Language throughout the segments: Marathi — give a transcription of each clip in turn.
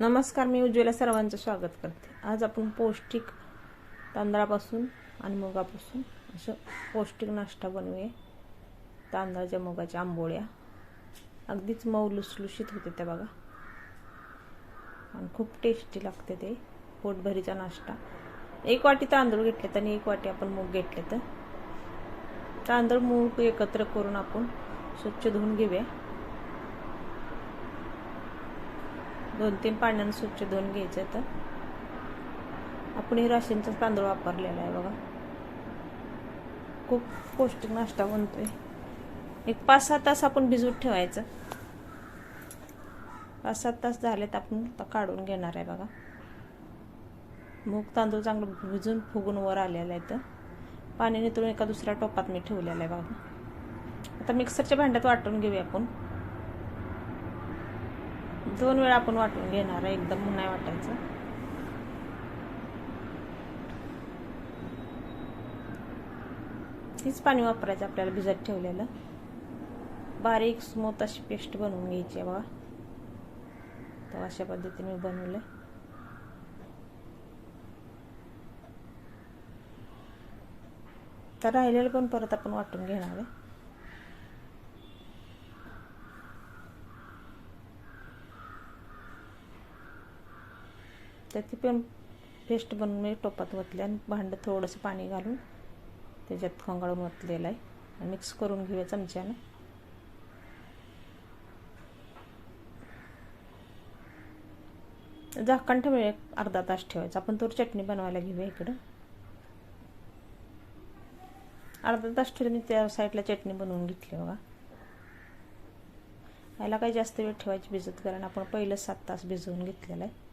नमस्कार मी उज्ज्वला सर्वांचं स्वागत करते. आज आपण पौष्टिक तांदळापासून आणि मुगापासून असं पौष्टिक नाश्ता बनवूया. तांदळाच्या मुगाच्या आंबोळ्या. अगदीच मऊ लुसलुशीत होते त्या बघा. आणि खूप टेस्टी लागते ते पोटभरीचा नाश्ता. एक वाटी तांदूळ घेतलेत आणि एक वाटी आपण मूग घेतले तर तांदूळ मूग एकत्र करून आपण स्वच्छ धुवून घेऊया. दोन तीन पाण्यानं स्वच्छ धुवून घ्यायचं तर. आपण हे राशींचा तांदूळ वापरलेला आहे बघा. खूप पौष्टिक नाश्ता बनतोय. एक पाच सहा तास आपण भिजवत ठेवायचं. पाच सात तास झाले तर आपण काढून घेणार आहे बघा. मूग तांदूळ चांगलं भिजून फुगून वर आलेलं आहे तर पाणी नितळून एका दुसऱ्या टोपात मी ठेवलेला आहे बघा. आता मिक्सरच्या भांड्यात वाटून घेऊया आपण. दोन वेळा आपण वाटून घेणार आहे एकदम नाही वाटायचं. तीच पाणी वापरायचं आपल्याला भिजत ठेवलेलं. बारीक स्मूथ अशी पेस्ट बनवून घ्यायची आहे बघा. तर अशा पद्धतीने मी बनवलं तर राहिलेलं पण परत आपण वाटून घेणार आहे. त्याची पण पेस्ट बनवून मी टोपात ओतले आणि भांडं थोडंसं पाणी घालून त्याच्यात खंगाळून ओतलेलं आहे. आणि मिक्स करून घेऊया चमच्यानं. झाकण ठेवूया एक अर्धा तास ठेवायचा. आपण थोडी चटणी बनवायला घेऊया इकडं. अर्धा तास ठेवलं मी त्या साईडला चटणी बनवून घेतली बघा. याला काही जास्त वेळ ठेवायची भिजत कारण आपण पहिलं सात तास भिजवून घेतलेलं आहे.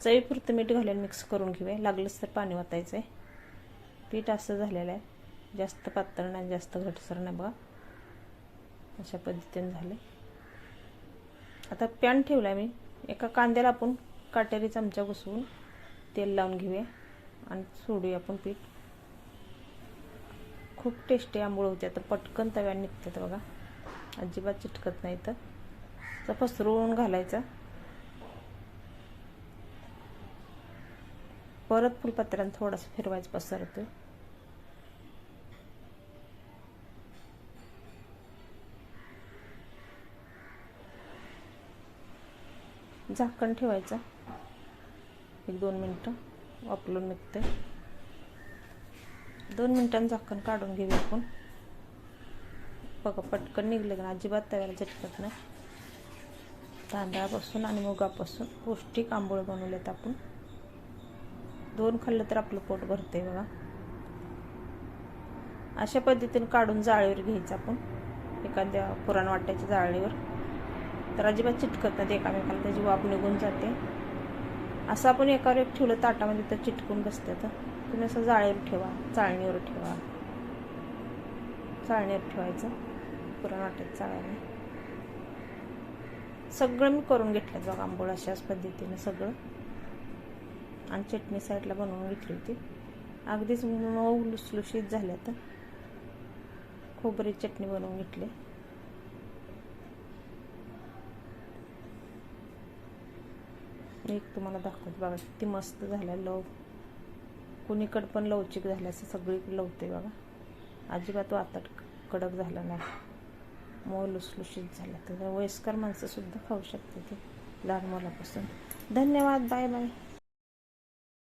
चवीपुरतं मीठ घालून मिक्स करून घेऊया. लागलंच तर पाणी वाचायचं आहे पीठ असं झालेलं आहे. जास्त पातळ नाही जास्त घटसर नाही बघा. अशा पद्धतीने झाले आता पॅन ठेवला मी. एका कांद्याला आपण काटेरी चमचा घुसवून तेल लावून घेऊया आणि सोडूया आपण पीठ. खूप टेस्टी आंबोळ होते. आता पटकन तव्याने निघतात बघा. अजिबात चिटकत नाही तर पसरवून घालायचा. परत फुलपत्र्यानं थोडंसं फिरवायचं पसरतो झाकण ठेवायचं. एक दोन मिनटं. वापरून निघते दोन मिनटांनी झाकण काढून घेऊया आपण. बघा पटकन निघले का अजिबात तव्याला झटकत नाही. तांदळापासून आणि मुगापासून पौष्टिक आंबोळ बनवलेत आपण. दोन खाल्लं तर आपलं पोट भरते बघा. अशा पद्धतीने काढून जाळीवर घ्यायचं आपण एखाद्या पुराण वाट्याच्या जाळीवर. तर अजिबात चिटकत नाही एकामेकाला त्याची वाफ निघून जाते. असं आपण एकावर एक ठेवलं ताटामध्ये तर चिटकून बसते तर तुम्ही असं जाळीवर ठेवा चाळणीवर ठेवा. चाळणीवर ठेवायचं पुराण वाट्यात चाळायला. सगळं मी करून घेतलं बघा आंबोळ अशाच पद्धतीने सगळं. आणि चटणी साईडला बनवून घेतली होती. अगदीच मऊ लुसलुशीत झाल्या तर. खोबरी चटणी बनवून घेतली. एक तुम्हाला दाखवते बघा किती मस्त झाल्या लव. कुणीकडं पण लवचिक झाल्या असं सगळीकडे लवते बघा. अजिबात वातट कडक झालं नाही. मऊ लुसलुशीत झालं तर. वयस्कर माणसंसुद्धा खाऊ शकते ते लहान मुलापासून. धन्यवाद बाय बाय.